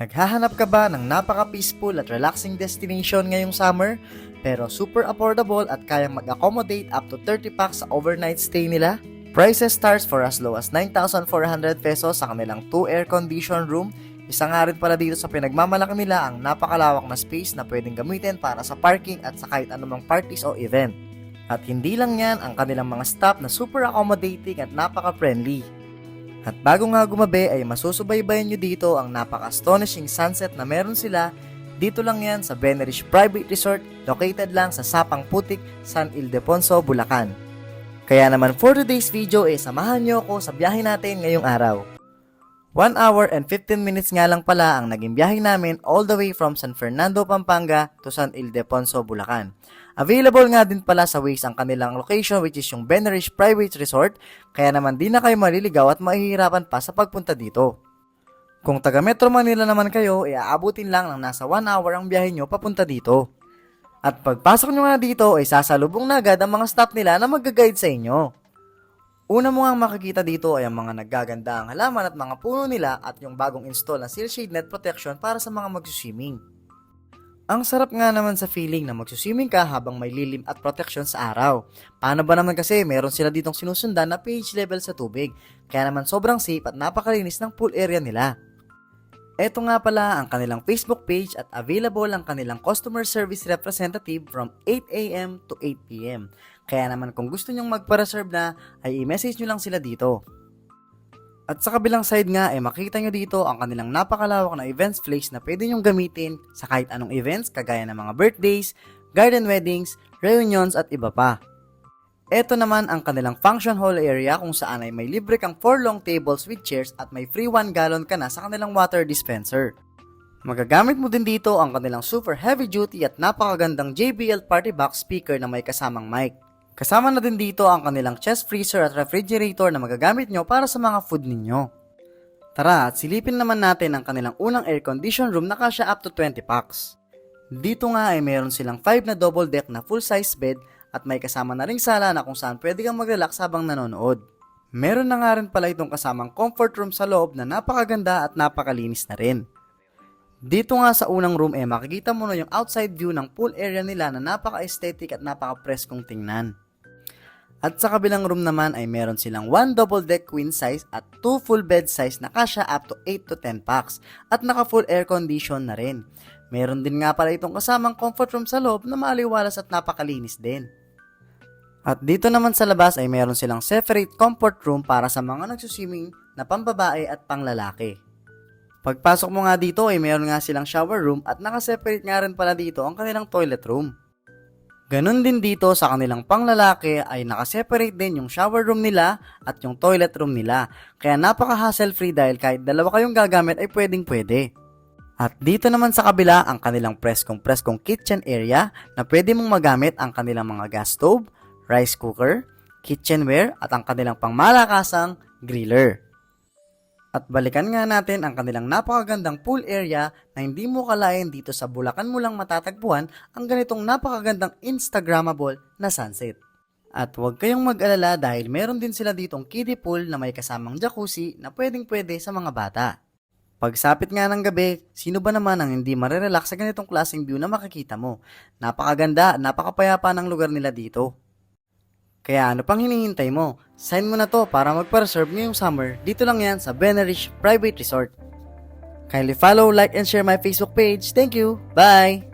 Naghahanap ka ba ng napaka-peaceful at relaxing destination ngayong summer? Pero super affordable at kayang mag-accommodate up to 30 packs sa overnight stay nila? Prices starts for as low as 9,400 pesos sa kanilang 2 air-conditioned room. Isa nga rin pala dito sa pinagmamalaki nila ang napakalawak na space na pwedeng gamitin para sa parking at sa kahit anumang parties o event. At hindi lang yan ang kanilang mga staff na super accommodating at napaka-friendly. At bago nga gumabi ay masusubaybayan nyo dito ang napaka-astonishing sunset na meron sila dito lang yan sa Benerish Private Resort located lang sa Sapang Putik, San Ildefonso, Bulacan. Kaya naman for today's video eh samahan nyo ako sa biyahe natin ngayong araw. 1 hour and 15 minutes nga lang pala ang naging biyahe namin all the way from San Fernando, Pampanga to San Ildefonso, Bulacan. Available nga din pala sa Waze ang kanilang location which is yung Benerish Private Resort kaya naman di na kayo maliligaw at mahihirapan pa sa pagpunta dito. Kung taga Metro Manila naman kayo, iaabutin lang ng nasa 1 hour ang biyahe nyo papunta dito. At pagpasok nyo nga dito ay sasalubong na agad ang mga staff nila na mag-guide sa inyo. Una mo nga makikita dito ay ang mga naggaganda ang halaman at mga puno nila at yung bagong install na seal shade net protection para sa mga magsuswimming. Ang sarap nga naman sa feeling na magsuswimming ka habang may lilim at protection sa araw. Paano ba naman kasi meron sila ditong sinusundan na pH level sa tubig, kaya naman sobrang safe at napakalinis ng pool area nila. Ito nga pala ang kanilang Facebook page at available ang kanilang customer service representative from 8am to 8pm. Kaya naman kung gusto nyong magpa-reserve na, ay i-message nyo lang sila dito. At sa kabilang side nga, ay makita nyo dito ang kanilang napakalawak na events place na pwede nyong gamitin sa kahit anong events kagaya ng mga birthdays, garden weddings, reunions at iba pa. Ito naman ang kanilang function hall area kung saan ay may libre kang 4 long tables with chairs at may free 1 gallon ka na sa kanilang water dispenser. Magagamit mo din dito ang kanilang super heavy duty at napakagandang JBL party box speaker na may kasamang mic. Kasama na din dito ang kanilang chest freezer at refrigerator na magagamit nyo para sa mga food ninyo. Tara at silipin naman natin ang kanilang unang air condition room na kasya up to 20 packs. Dito nga ay meron silang 5 na double deck na full size bed at may kasama na ring sala na kung saan pwede kang mag-relax habang nanonood. Meron na nga rin pala itong kasamang comfort room sa loob na napakaganda at napakalinis na rin. Dito nga sa unang room eh makikita mo na yung outside view ng pool area nila na napaka-aesthetic at napaka-preskong tingnan. At sa kabilang room naman ay meron silang 1 double deck queen size at 2 full bed size na kasya up to 8 to 10 packs at naka full air condition na rin. Meron din nga pala itong kasamang comfort room sa loob na maaliwalas at napakalinis din. At dito naman sa labas ay meron silang separate comfort room para sa mga nagsuswimming na pambabae at panglalaki. Pagpasok mo nga dito ay meron nga silang shower room at nakaseparate nga rin pala dito ang kanilang toilet room. Ganon din dito sa kanilang panglalaki ay nakaseparate din yung shower room nila at yung toilet room nila. Kaya napaka hassle free dahil kahit dalawa kayong gagamit ay pwedeng pwede. At dito naman sa kabila ang kanilang preskong preskong kitchen area na pwede mong magamit ang kanilang mga gas stove, rice cooker, kitchenware at ang kanilang pangmalakasang griller. At balikan nga natin ang kanilang napakagandang pool area na hindi mo kalain dito sa Bulacan mo lang matatagpuan ang ganitong napakagandang Instagrammable na sunset. At huwag kayong mag-alala dahil meron din sila ditong kiddie pool na may kasamang jacuzzi na pwedeng pwede sa mga bata. Pagsapit nga ng gabi, sino ba naman ang hindi marerelax sa ganitong klaseng view na makikita mo? Napakaganda napakapayapa ng lugar nila dito. Kaya ano pang hinihintay mo? Sign mo na to para magpa-reserve ngayong summer dito lang yan sa Benerish Private Resort. Kindly follow, like, and share my Facebook page. Thank you. Bye!